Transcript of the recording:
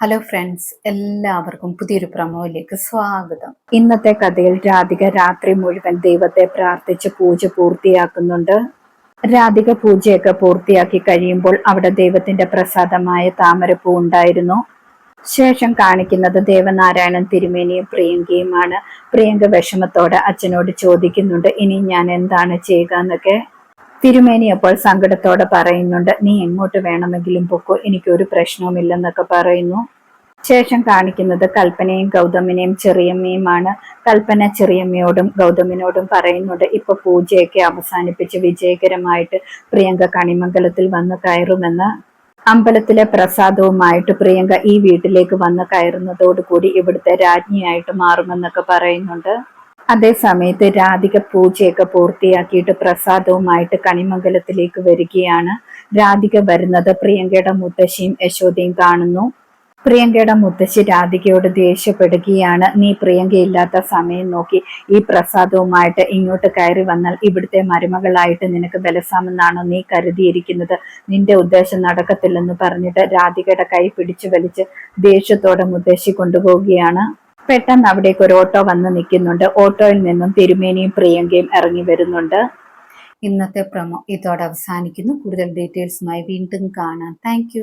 Hello friends എല്ലാവർക്കും പുതിയൊരു പ്രമോയിലേക്ക് സ്വാഗതം. ഇന്നത്തെ കഥയിൽ രാധിക രാത്രി മുഴുവൻ ദൈവത്തെ പ്രാർത്ഥിച്ച് പൂജ പൂർത്തിയാക്കുന്നുണ്ട്. രാധിക പൂജയൊക്കെ പൂർത്തിയാക്കി കഴിയുമ്പോൾ അവിടെ ദൈവത്തിന്റെ പ്രസാദമായ താമരപ്പൂ ഉണ്ടായിരുന്നു. ശേഷം കാണിക്കുന്നത് ദേവനാരായണൻ തിരുമേനിയും പ്രിയങ്കയുമാണ്. പ്രിയങ്ക വിഷമത്തോടെ അച്ഛനോട് ചോദിക്കുന്നുണ്ട് ഇനി ഞാൻ എന്താണ് ചെയ്യുക? എന്നൊക്കെ. തിരുമേനി അപ്പോൾ സങ്കടത്തോടെ പറയുന്നുണ്ട് നീ എങ്ങോട്ട് വേണമെങ്കിലും പൊക്കോ എനിക്കൊരു പ്രശ്നവുമില്ലെന്നൊക്കെ പറയുന്നു. ശേഷം കാണിക്കുന്നത് കൽപ്പനയും ഗൗതമിനെയും ചെറിയമ്മയുമാണ്. കൽപ്പന ചെറിയമ്മയോടും ഗൗതമിനോടും പറയുന്നുണ്ട് ഇപ്പൊ പൂജയൊക്കെ അവസാനിപ്പിച്ച് വിജയകരമായിട്ട് പ്രിയങ്ക കണിമംഗലത്തിൽ വന്ന് കയറുമെന്ന്. അമ്പലത്തിലെ പ്രസാദവുമായിട്ട് പ്രിയങ്ക ഈ വീട്ടിലേക്ക് വന്ന് കയറുന്നതോടുകൂടി ഇവിടുത്തെ രാജ്ഞിയായിട്ട് മാറുമെന്നൊക്കെ പറയുന്നുണ്ട്. അതേ സമയത്ത് രാധിക പൂജയൊക്കെ പൂർത്തിയാക്കിയിട്ട് പ്രസാദവുമായിട്ട് കണിമംഗലത്തിലേക്ക് വരികയാണ്. രാധിക വരുന്നത് പ്രിയങ്കയുടെ മുത്തശ്ശിയും യശോദയും കാണുന്നു. പ്രിയങ്കയുടെ മുത്തശ്ശി രാധികയോട് ദേഷ്യപ്പെടുകയാണ്. നീ പ്രിയങ്കയില്ലാത്ത സമയം നോക്കി. ഈ പ്രസാദവുമായിട്ട് ഇങ്ങോട്ട് കയറി വന്നാൽ ഇവിടുത്തെ മരുമകളായിട്ട് നിനക്ക് ബലസാമെന്നാണോ നീ കരുതിയിരിക്കുന്നത്? നിന്റെ ഉദ്ദേശം നടക്കത്തില്ലെന്ന് പറഞ്ഞിട്ട് രാധികയുടെ കൈ പിടിച്ചു വലിച്ച് ദേഷ്യത്തോടെ മുത്തശ്ശി കൊണ്ടുപോവുകയാണ്. പെട്ടെന്ന് അവിടേക്ക് ഒരു ഓട്ടോ വന്ന് നിൽക്കുന്നുണ്ട്. ഓട്ടോയിൽ നിന്നും തിരുമേനിയും പ്രിയങ്കയും ഇറങ്ങി വരുന്നുണ്ട്. ഇന്നത്തെ പ്രമോ ഇതോടെ അവസാനിക്കുന്നു. കൂടുതൽ ഡീറ്റെയിൽസുമായി വീണ്ടും കാണാം. താങ്ക്